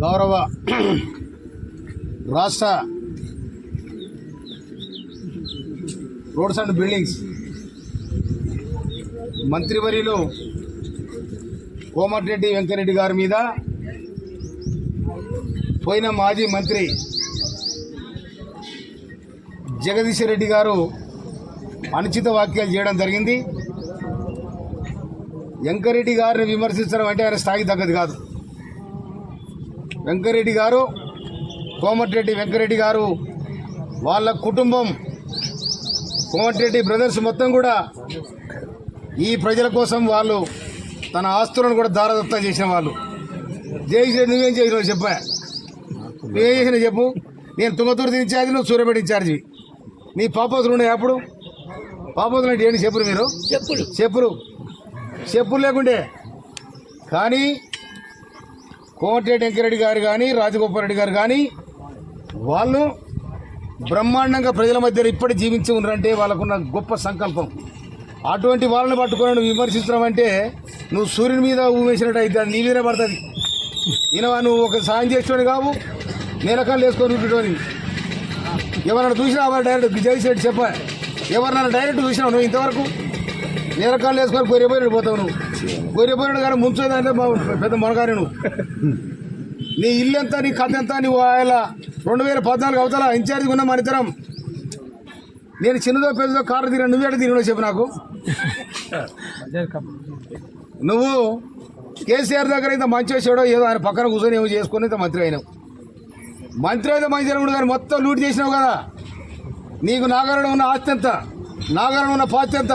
గౌరవ రాష్ట్ర roads and buildings మంత్రివర్యులు కోమటిరెడ్డి వెంకరెడ్డి గారి మీద పోయిన మాజీ మంత్రి జగదీశ్ రెడ్డి గారు అనుచిత వ్యాఖ్యలు చేయడం జరిగింది. వెంకరెడ్డి గారిని విమర్శించడం అంటే ఆయన స్థాయికి తగ్గది కాదు. వెంకరెడ్డి గారు కోమటిరెడ్డి వెంకరెడ్డి గారు వాళ్ళ కుటుంబం కోమటిరెడ్డి బ్రదర్స్ మొత్తం కూడా ఈ ప్రజల కోసం వాళ్ళు తన ఆస్తులను కూడా దారదత్తం చేసిన వాళ్ళు. జయశ్రీ నువ్వేం చేసినావు చెప్పా. నువ్వేం చేసినా చెప్పు. నేను తుంగతూరు ఇన్ఛార్జి నువ్వు సూర్యపేట ఇన్ఛార్జి నీ పాపోతులు ఉన్నాయి అప్పుడు? పాపోతులు అంటే ఏంటి చెప్పురు మీరు? చెప్పులు. చెప్పులు. చెప్పులు లేకుండే. కానీ కోమటిరెడ్డి వెంకరెడ్డి గారు కానీ రాజగోపాల్ రెడ్డి గారు కానీ వాళ్ళు బ్రహ్మాండంగా ప్రజల మధ్య ఇప్పటి జీవించి ఉన్నారంటే వాళ్ళకున్న గొప్ప సంకల్పం. అటువంటి వాళ్ళని పట్టుకొని నువ్వు విమర్శించడం అంటే నువ్వు సూర్యుని మీద ఊవేసినట్టు అయితే అది నీ మీదనే పడుతుంది. ఈయన నువ్వు ఒక సాయం చేసేవాడు కావు నీలకాలు వేసుకొని ఉంటుంటోని ఎవరైనా చూసినావా డైరెక్ట్ జగన్ చెప్ప. ఎవరినైనా డైరెక్ట్ చూసినావు నువ్వు ఇంతవరకు? నీలకాలు వేసుకొని గొర్రెపోయినట్టు పోతావు నువ్వు. గొర్రెపోయినాడు కానీ ముంచేదంటే పెద్ద మొనగారి నువ్వు. నీ ఇల్లు ఎంత నీ కథ ఎంత నువ్వు ఆయన రెండు వేల పద్నాలుగు అవతల ఇన్ఛార్జ్గా ఉన్నా మన ఇద్దరం. నేను చిన్నదో పెద్దదో కారు తిరిగిన నువ్వు ఎక్కడ చెప్పు నాకు. నువ్వు కేసీఆర్ దగ్గర అయితే మంచి వచ్చాడో ఏదో ఆయన పక్కన కూర్చొని ఏమో చేసుకొని అయితే మంత్రి అయినావు. మంత్రి అయితే మంచి కానీ మొత్తం లూట్ చేసినావు కదా. నీకు నాగారంలో ఉన్న ఆస్తి ఎంత? నాగారంలో ఉన్న పాస్తి ఎంత?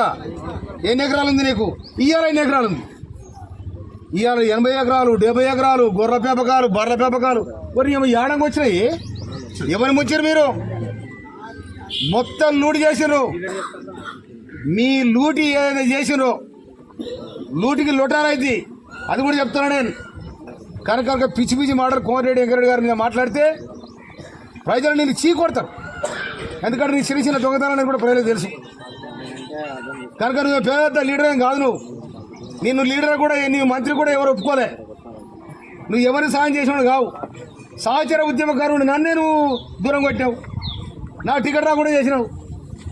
ఎన్ని ఎకరాలు ఉంది నీకు? ఇయ్యాల ఎన్ని ఎకరాలు ఉంది? ఇవాళ ఎనభై ఎకరాలు డెబ్బై ఎకరాలు గొర్రె పెంపకాలు బర్రె పెంపకాలు. మరి ఏమో ఏడంగా వచ్చినాయి? ఎవరిని వచ్చారు మీరు? మొత్తం లూటి చేసిరు మీ లూటి ఏదైతే చేసిర్రు? లూటికి లొటారైంది అది కూడా చెప్తున్నా నేను. కనుక కనుక పిచ్చి పిచ్చి మాటలు కోమటిరెడ్డి వెంకరెడ్డి గారు మీద మాట్లాడితే ప్రజలు నేను చీ కొడతారు. ఎందుకంటే నీ చిన్న చిన్న దొంగతనాన్ని కూడా ప్రజలకు తెలుసు. కనుక నువ్వు పెద్ద లీడర్ ఏం కాదు నువ్వు. నిన్ను లీడర్ కూడా నీ మంత్రి కూడా ఎవరు ఒప్పుకోలే. నువ్వు ఎవరిని సాయం చేసినాడు కావు. సహచర ఉద్యమకారుడు నన్నే నువ్వు దూరం కొట్టావు నా టికెట్ రాకుండా చేసినావు.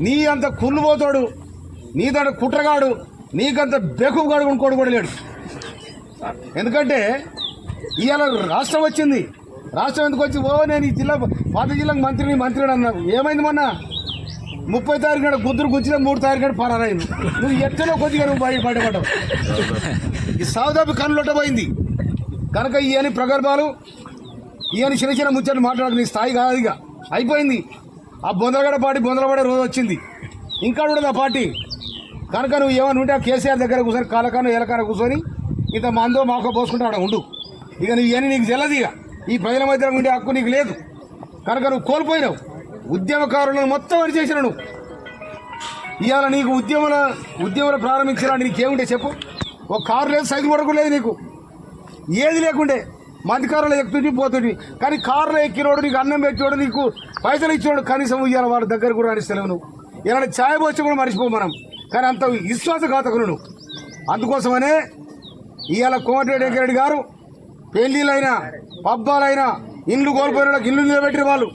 నీ అంత కుళ్ళు పోతాడు కుట్రగాడు నీకంత బెకుగాడు కొనుక్కోడు కూడా లేడు. ఎందుకంటే ఇవాళ రాష్ట్రం వచ్చింది. రాష్ట్రం ఎందుకు వచ్చి ఓ నేను ఈ జిల్లా పాత జిల్లాకు మంత్రిని మంత్రిని అన్నావు. ఏమైంది మొన్న? ముప్పై తారీఖు నాడు గుద్దురు గుచ్చిన మూడు తారీఖు నాడు పరారైంది. నువ్వు ఎక్కడో కొద్దిగా నువ్వు బయట బయటపడ్డావు. ఈ సౌదాపి కన్నులొట్టబోయింది కనుక ఇవన్నీ ప్రగర్భాలు ఇవన్నీ చిన్న చిన్న ముచ్చట్లు మాట్లాడక నీ స్థాయి కాదు ఇక. అయిపోయింది. ఆ బొందలగడ పార్టీ బొందలపడే రోజు వచ్చింది. ఇంకా ఉండదు ఆ పార్టీ. కనుక నువ్వు ఏమైనా ఉంటే ఆ కేసీఆర్ దగ్గర కూర్చొని కాలకాన ఏలకాన కూర్చొని ఇంత మందో మాకో పోసుకుంటా అక్కడ ఉండు. ఇక నువ్వు ఇవన్నీ నీకు తెల్లదు ఇక. ఈ ప్రజల మధ్య ఉండే హక్కు నీకు లేదు. కనుక నువ్వు కోల్పోయినావు. ఉద్యమకారులను మొత్తం అని చేసిన నువ్వు. ఇవాళ నీకు ఉద్యమల ఉద్యమాలు ప్రారంభించడానికి నీకేముంటే చెప్పు. ఒక కారు లేదు సైకిల్ కూడా లేదు నీకు. ఏది లేకుండే. మంది కారులో ఎక్కుతుంటే పోతుంటే కానీ కారులో ఎక్కినోడు నీకు అన్నం పెట్టినోడు నీకు పైసలు ఇచ్చినోడు కనీసం ఇవాళ వాళ్ళ దగ్గర కూడా అనిస్తలేవు నువ్వు. ఇలా ఛాయ్ పోసి కూడా మర్చిపో మనం. కానీ అంత విశ్వాసఘాతకులు నువ్వు. అందుకోసమనే ఇవాళ కోమటిరెడ్డి వెంకరెడ్డి గారు పెళ్ళిళ్ళైనా పబ్బాలైనా ఇండ్లు కోల్పోయిన ఇల్లు నిలబెట్టిన వాళ్ళు.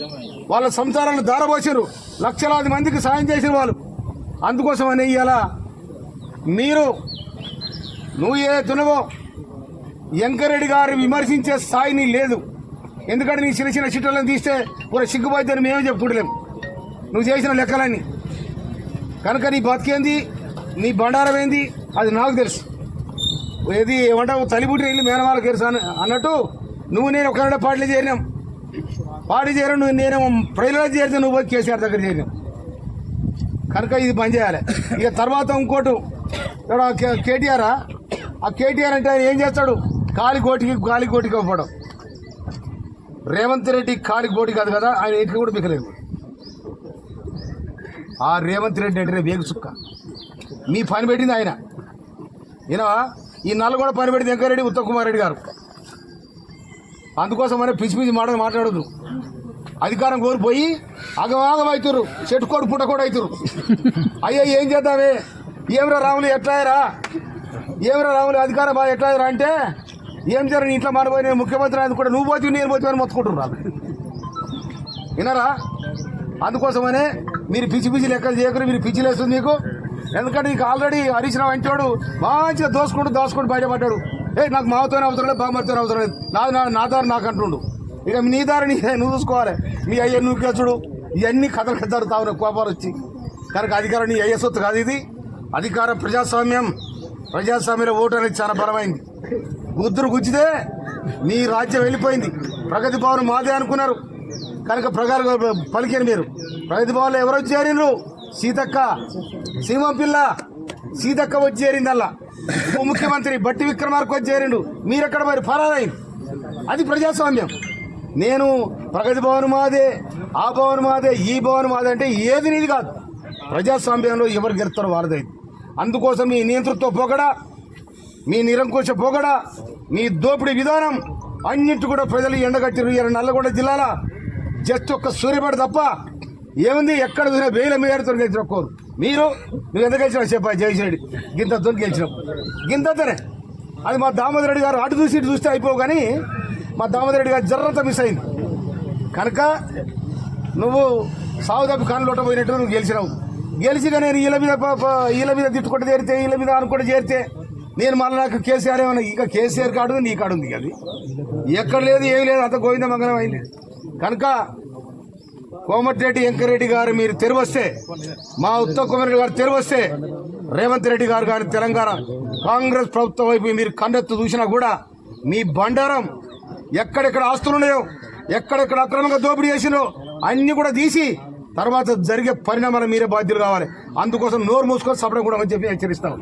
వాళ్ళ సంసారాలను దారపోసారు లక్షలాది మందికి సాయం చేసిన వాళ్ళు. అందుకోసమని ఇలా మీరు నువ్వు ఏ తునవో వెంకరెడ్డి గారు విమర్శించే స్థాయి నీ లేదు. ఎందుకంటే నీ చిన్న చిన్న చిట్టలను తీస్తే పూర సిగ్గుపోతే మేమే చెప్పుకుంటలేము నువ్వు చేసిన లెక్కలన్నీ. కనుక నీ బతికేంది? నీ బండారం ఏంది? అది నాకు తెలుసు. ఏది ఏమంటావు? తలిపుట్టిన ఇల్లు మేనవాళ్ళకి తెలుసు అన్నట్టు నువ్వు నేను ఒకనాడే పాటలు చేరినాం. పార్టీ చేరిన నువ్వు నేను ప్రజలలో చేరితే నువ్వు పోయి కేసీఆర్ దగ్గర చేరినాం. కనుక ఇది పని చేయాలి. ఇక తర్వాత ఇంకోటి ఇక్కడ కేటీఆర్ ఆ? కేటీఆర్ అంటే ఆయన ఏం చేస్తాడు? కాలి కోటికి గాలి కోటికి ఇవ్వడం. రేవంత్ రెడ్డి కాలి కోటి కాదు కదా ఆయన ఇంటికి కూడా మిగలేదు ఆ రేవంత్ రెడ్డి అంటే వేగు చుక్క. మీ పని పెట్టింది ఆయన. ఈయన ఈ నల్గొండ పని పెట్టింది వెంకరెడ్డి ఉత్తమ్ కుమార్ రెడ్డి గారు. అందుకోసం అనే పిచ్చి పిచ్చి మాట మాట్లాడదు అధికారం కోల్పోయి అగవాగం అవుతురు చెట్టు కొడు పుట్ట కూడా అవుతురు అయ్యో ఏం చేద్దామే? ఏమిరా రాములు ఎట్లాయరా ఏమిరా రాములు అధికారం బాగా ఎట్లాయరా అంటే ఏం జరగని ఇంట్లో మారిపోయి నేను ముఖ్యమంత్రి అది కూడా నువ్వు పోతే నేను పోతే అని మొత్తుకుంటున్నారు. వినరా? అందుకోసమనే మీరు పిచ్చి పిచ్చి లెక్కలు చేయకరు మీరు పిచ్చి లేస్తుంది మీకు. ఎందుకంటే నీకు ఆల్రెడీ హరీష్ రావు అంటాడు మంచిగా దోసుకుంటూ దోసుకుంటూ బయటపడ్డాడు. ఏ నాకు మావతోనే అవసరం లేదు బామ్మతోనే అవసరం లేదు. నా నా దారి నాకు అంటుండు. ఇక నీ దారి నీ నువ్వు చూసుకోవాలి. మీ అయ్య నువ్వు కేసుడు ఇవన్నీ కథలు కదారు తావు కోపాలు వచ్చి. కనుక అధికారం నీ అయ్య సొత్తు కాదు ఇది. అధికారం ప్రజాస్వామ్యం. ప్రజాస్వామ్యంలో ఓటు అనేది చాలా బలమైంది. గుద్దురు గుచ్చితే నీ రాజ్యం వెళ్ళిపోయింది. ప్రగతి భవన్ మాదే అనుకున్నారు. కనుక ప్రగారు పలికారు మీరు. ప్రగతి భవన్లో ఎవరు చేరినరు? సీతక్క. సింహం పిల్ల. సీతక్క వచ్చి చేరిందల్లా. ఉప ముఖ్యమంత్రి బట్టి విక్రమార్కు వచ్చి చేరిండు. మీరెక్కడ మరి? ఫరారైంది అది ప్రజాస్వామ్యం. నేను ప్రగతి భవన్ మాదే ఆ భవన్ మాదే ఈ భవన్ మాదే అంటే ఏది నీది కాదు. ప్రజాస్వామ్యంలో ఎవరు గెలుస్తారో వారదైంది అందుకోసం మీ నియంతృత్వ పొగడ మీ నిరంకుశ పొగడ మీ దోపిడీ విధానం అన్నింటి కూడా ప్రజలు ఎండగట్టిరు ఈ నల్లగొండ జిల్లాలో జస్ట్ ఒక్క సూర్యపేట తప్ప ఏముంది? ఎక్కడ చూసినా వేల మేరతో గెలిచిన కోరు మీరు నువ్వు ఎంత గెలిచినా చెప్పా జయశ్రెడ్డి గింతతో గెలిచినావు గింతతోనే అది మా దామోదర్ రెడ్డి గారు అటు చూసి ఇటు చూస్తే అయిపోవు కానీ మా దామోదర్ రెడ్డి గారు జర్రంతా మిస్ అయింది. కనుక నువ్వు సాగు తప్పి కానులోట పోయినట్టు నువ్వు గెలిచినావు. గెలిచిగా నేను వీళ్ళ మీద ప- వీళ్ళ మీద తిట్టుకుంటూ చేరితే వీళ్ళ మీద అనుకుంటూ చేరితే నేను మళ్ళీ నాకు కేసీఆర్ ఏమన్నా ఇక కేసీఆర్ కాడు నీ కాడు ఉంది అది. ఎక్కడ లేదు ఏమి లేదు అంత గోవింద మంగళం అయింది. కనుక కోమటిరెడ్డి వెంకరెడ్డి గారు మీరు తెరివస్తే మా ఉత్తమ్ కుమార్ రెడ్డి గారు తెరవస్తే రేవంత్ రెడ్డి గారు కానీ తెలంగాణ కాంగ్రెస్ ప్రభుత్వం వైపు మీరు కన్నెత్తు చూసినా కూడా మీ బండారం ఎక్కడెక్కడ ఆస్తులు ఉన్నాయో ఎక్కడెక్కడ అక్రమంగా దోపిడీ చేసినో అన్నీ కూడా తీసి తర్వాత జరిగే పరిణామాలు మీరే బాధ్యులు కావాలి. అందుకోసం నోరు మూసుకొని సపడం కూడా అని చెప్పి హెచ్చరిస్తాను.